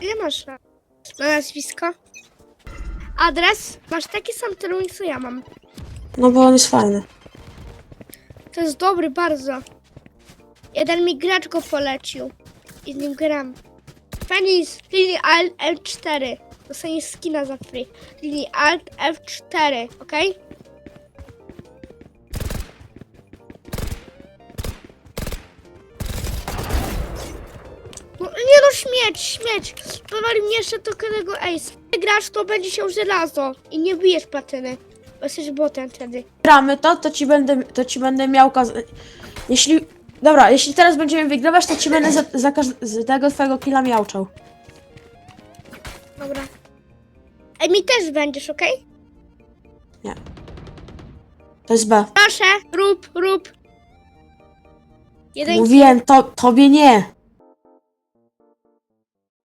Ile masz? Na nazwisko? Adres? Masz taki sam termin, co ja mam. No bo on jest fajny. To jest dobry bardzo. Jeden mi gracz go polecił. I z nim gram. Feniz, kliknij Alt F4. Dostaniesz skina za free. Kliknij Alt F4, ok? No, nie no, śmieć, śmieć. Powali mnie jeszcze do kolejnego ace. Jak grasz, to będzie się żelazo. I nie bijesz platyny. Bo jesteś botem wtedy. Gramy to, to ci będę, to ci będę miał kaz... Jeśli... Dobra, jeśli teraz będziemy wygrywać, to ci będę za, za każdego twojego killa miałczał. Dobra. Ej, mi też będziesz, okej? Nie. To jest B. Proszę, rób, rób. Jeden Mówiłem, to, tobie nie.